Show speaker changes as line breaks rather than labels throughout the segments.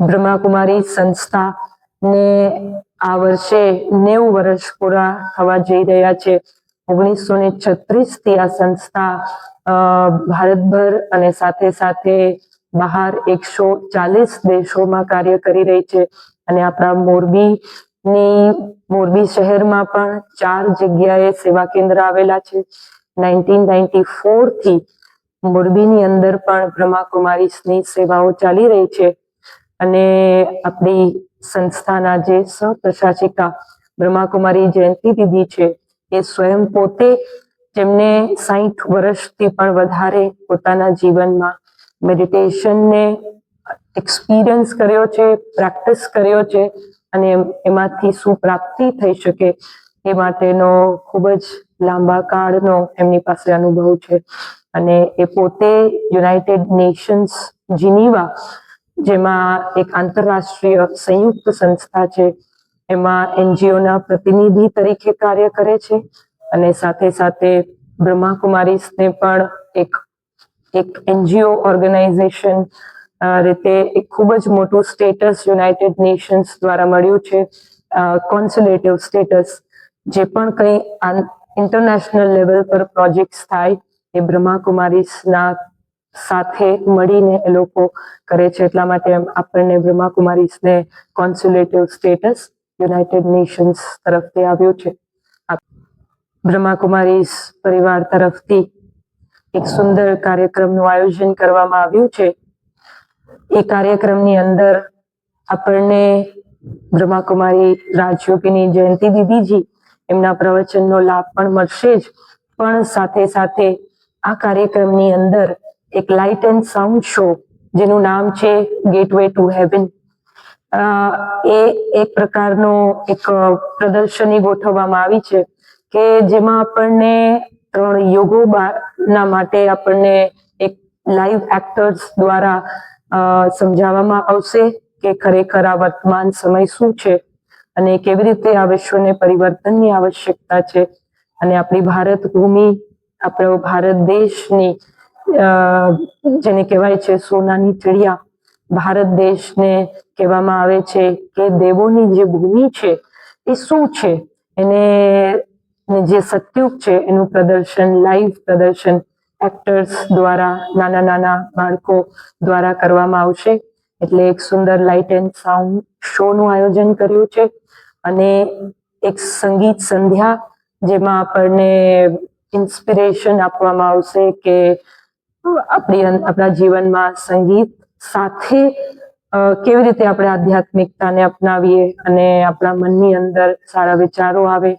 બ્રહ્માકુમારી સંસ્થા ને આ વર્ષે નેવું વર્ષ પૂરા થવા જઈ રહ્યા છે. ઓગણીસો ને છત્રીસથી આ સંસ્થા ભારતભર અને સાથે સાથે બહાર એકસો ચાલીસ દેશોમાં કાર્ય કરી રહી છે. અને આપણા મોરબી ની મોરબી શહેરમાં પણ ચાર જગ્યાએ સેવા કેન્દ્ર આવેલા છે. નાઇન્ટીન નાઇન્ટી ફોરથી મોરબીની અંદર પણ બ્રહ્માકુમારીની સેવાઓ ચાલી રહી છે. અને આપણી સંસ્થાના જે સહપ્રશાસિકા બ્રહ્માકુમારી જયંતિ દીદી છે, એ સ્વયં પોતે જેમને સાહીઠ વર્ષથી પણ વધારે પોતાના જીવનમાં મેડિટેશનને એક્સપિરિયન્સ કર્યો છે, પ્રેક્ટિસ કર્યો છે અને એમાંથી શું પ્રાપ્તિ થઈ શકે એ માટેનો ખૂબ જ લાંબા કાળનો એમની પાસે અનુભવ છે. અને એ પોતે યુનાઇટેડ નેશન્સ જીનીવા જેમાં એક આંતરરાષ્ટ્રીય સંયુક્ત સંસ્થા છે, એમાં એનજીઓના પ્રતિનિધિ તરીકે કાર્ય કરે છે અને સાથે સાથે બ્રહ્માકુમારીસને પણ એક એક એનજીઓ ઓર્ગેનાઇઝેશન રીતે એક ખૂબ જ મોટું સ્ટેટસ યુનાઇટેડ નેશન્સ દ્વારા મળ્યું છે કોન્સ્યુલેટિવ સ્ટેટસ, જે પણ કંઈ ઇન્ટરનેશનલ લેવલ પર પ્રોજેક્ટ્સ થાય એ બ્રહ્માકુમારીસના સાથે મળીને એ લોકો કરે છે. એટલા માટે આપણને બ્રહ્માકુમારીસને કોન્સ્યુલેટિવ સ્ટેટસ યુનાઇટેડ નેશન્સ તરફથી આવ્યું છે. બ્રહ્માકુમારીઝ પરિવાર તરફથી એક સુંદર કાર્યક્રમનું આયોજન કરવામાં આવ્યું છે. એ કાર્યક્રમની અંદર આપણને બ્રહ્માકુમારી રાજયોગીની જયંતિ દીદીજી એમના પ્રવચનનો લાભ પણ મળશે જ. પણ સાથે સાથે આ કાર્યક્રમની અંદર એક લાઇટ એન્ડ સાઉન્ડ શો જેનું નામ છે ગેટવે ટુ હેવન એ એક પ્રકારનો એક પ્રદર્શની ગોઠવવામાં આવી છે કે જેમાં આપણને ત્રણ યોગો ના માટે આપણને એક લાઈવ એક્ટર્સ દ્વારા સમજાવવામાં આવશે કે ખરેખર આ વર્તમાન સમય શું છે અને કેવી રીતે આ વિશ્વને પરિવર્તનની આવશ્યકતા છે. અને આપણી ભારત ભૂમિ, આપણો ભારત દેશની જેને કહેવાય છે સોનાની ચડિયા. ભારત દેશને કહેવામાં આવે છે કે દેવોની જે ભૂમિ છે એ શું છે? એને જે સત્યુગ છે એનું પ્રદર્શન લાઈવ પ્રદર્શન એક્ટર્સ દ્વારા, નાના નાના બાળકો દ્વારા કરવામાં આવશે. એટલે એક સુંદર લાઇટ એન્ડ સાઉન્ડ શો નું આયોજન કર્યું છે. અને એક સંગીત સંધ્યા જેમાં આપણને ઇન્સ્પિરેશન આપવામાં આવશે કે આપણી આપણા જીવનમાં સંગીત સાથે કેવી રીતે આપણે આધ્યાત્મિકતાને અપનાવીએ અને આપણા મનની અંદર સારા વિચારો આવે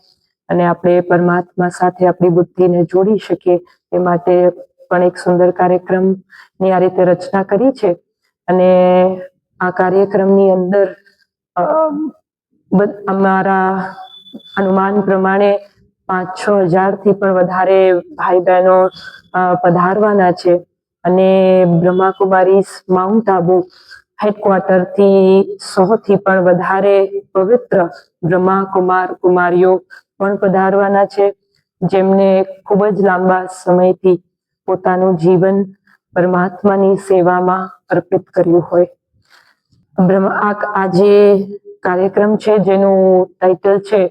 અને આપણે પરમાત્મા સાથે આપણી બુદ્ધિને જોડી શકીએ એ માટે પણ એક સુંદર કાર્યક્રમની આ રીતે રચના કરી છે. અને આ કાર્યક્રમની અંદર અમારા અનુમાન પ્રમાણે પાંચ છ હજારથી પણ વધારે ભાઈ બહેનો પધારવાના છે. અને બ્રહ્માકુમારી માઉન્ટ આબુ હેડક્વાર્ટરથી સોથી પણ વધારે પવિત્ર બ્રહ્માકુમાર કુમારીઓ પણ પધારવાના છે, જેમને ખૂબ જ લાંબા સમયથી પોતાનું જીવન પરમાત્માની સેવામાં અર્પિત કર્યું હોય. બ્રહ્મા, આ આ જે કાર્યક્રમ છે જેનું ટાઇટલ છે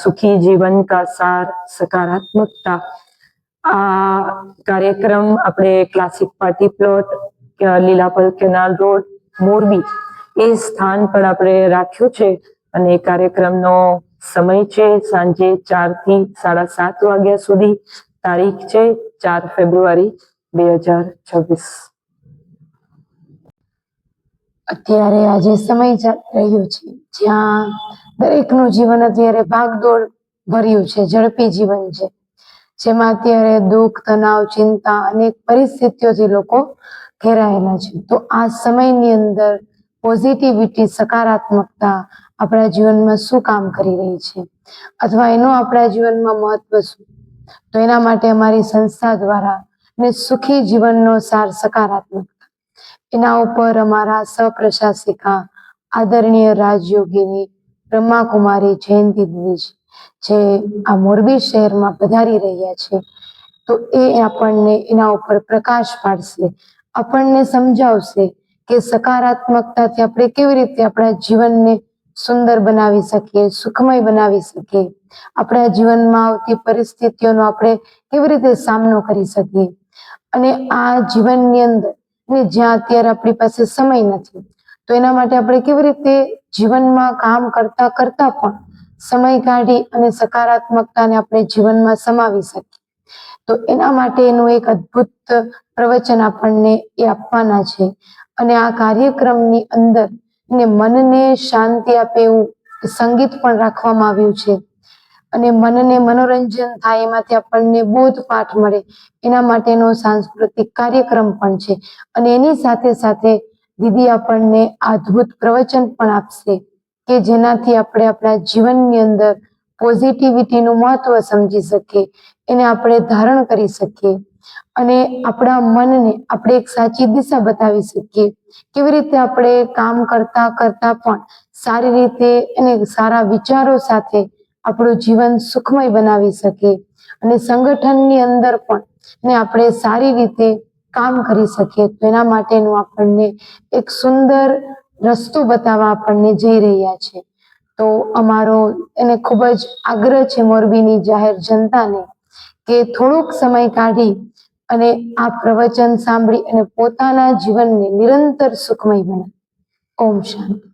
સુખી જીવન કા સાર સકારાત્મકતા આ કાર્યક્રમ આપણે classic party plot Lilapar canal road Morbi એ સ્થાન પર આપણે રાખ્યું છે અને એ કાર્યક્રમનો સમય છે સાંજે ચારથી સાડા સાત વાગ્યા સુધી. તારીખ છે ચાર ફેબ્રુઆરી બે હજાર છવ્વીસ.
અત્યારે આજે સમય રહ્યો છે. જ્યાં દરેકનું જીવન અત્યારે ભાગદોડ ભર્યું છે, ઝડપી જીવન છે. જેમાં અત્યારે દુઃખ, તણાવ, ચિંતા અનેક પરિસ્થિતિઓથી લોકો ઘેરાયેલા છે. તો આ સમયની અંદર પોઝિટિવિટી, સકારાત્મકતા આપણા જીવનમાં શું કામ કરી રહી છે? અથવા એનું આપણા જીવનમાં મહત્વ શું? તો એના માટે અમારી સંસ્થા દ્વારા ને સુખી જીવનનો સાર સકારાત્મકતા. એના ઉપર અમારા સહપ્રશાસિકા આદરણીય રાજયોગીની બ્રહ્માકુમારી જયંતિ દીદી જે આ મોરબી શહેરમાં પધારી રહ્યા છે. તો એ આપણને એના ઉપર પ્રકાશ પાડશે, આપણને સમજાવશે કે સકારાત્મકતાથી આપણે કેવી રીતે આપણા જીવનને સુંદર બનાવી શકીએ, સુખમય બનાવી શકીએ, આપણા જીવનમાં આવતી પરિસ્થિતિઓનો આપણે કેવી રીતે સામનો કરી શકીએ. અને આ જીવનની અંદર ને જ્યાં અત્યારે આપણી પાસે સમય નથી તો એના માટે આપણે કેવી રીતે જીવનમાં કામ કરતા કરતા પણ સમય કાઢી અને સકારાત્મકતાને આપણે જીવનમાં સમાવી શકીએ. તો એના માટેનું એક અદ્ભુત પ્રવચન આપણને એ આપવાના છે. અને આ કાર્યક્રમની અંદર ને મનને શાંતિ આપે એવું સંગીત પણ રાખવામાં આવ્યું છે. અને મનને મનોરંજન થાય એમાંથી આપણને બોધ પાઠ મળે. એના માટેનો સાંસ્કૃતિક કાર્યક્રમ પણ છે. અને એની સાથે સાથે દીદી આપણને અદ્ભુત પ્રવચન પણ આપશે કે જેનાથી આપણે આપણા જીવનની અંદર પોઝિટિવિટીનું મહત્વ સમજી શકીએ, એને આપણે ધારણ કરી શકીએ અને આપણા મનને આપણે એક સાચી દિશા બતાવી શકીએ. કેવી રીતે આપણે કામ કરતા કરતા પણ સારી રીતે અને સારા વિચારો સાથે આપણું જીવન સુખમય બનાવી શકીએ અને સંગઠનની અંદર પણ ને આપણે સારી રીતે કામ કરી શકીએ તો એના માટેનું આપણને એક સુંદર રસ્તો બતાવવા આપણને જઈ રહ્યા છે. તો અમારો એને ખૂબ જ આગ્રહ છે મોરબીની જાહેર જનતાને કે થોડોક સમય કાઢી અને આ પ્રવચન સાંભળી અને પોતાના જીવનને નિરંતર સુખમય બનાવે. ઓમ શાંતિ.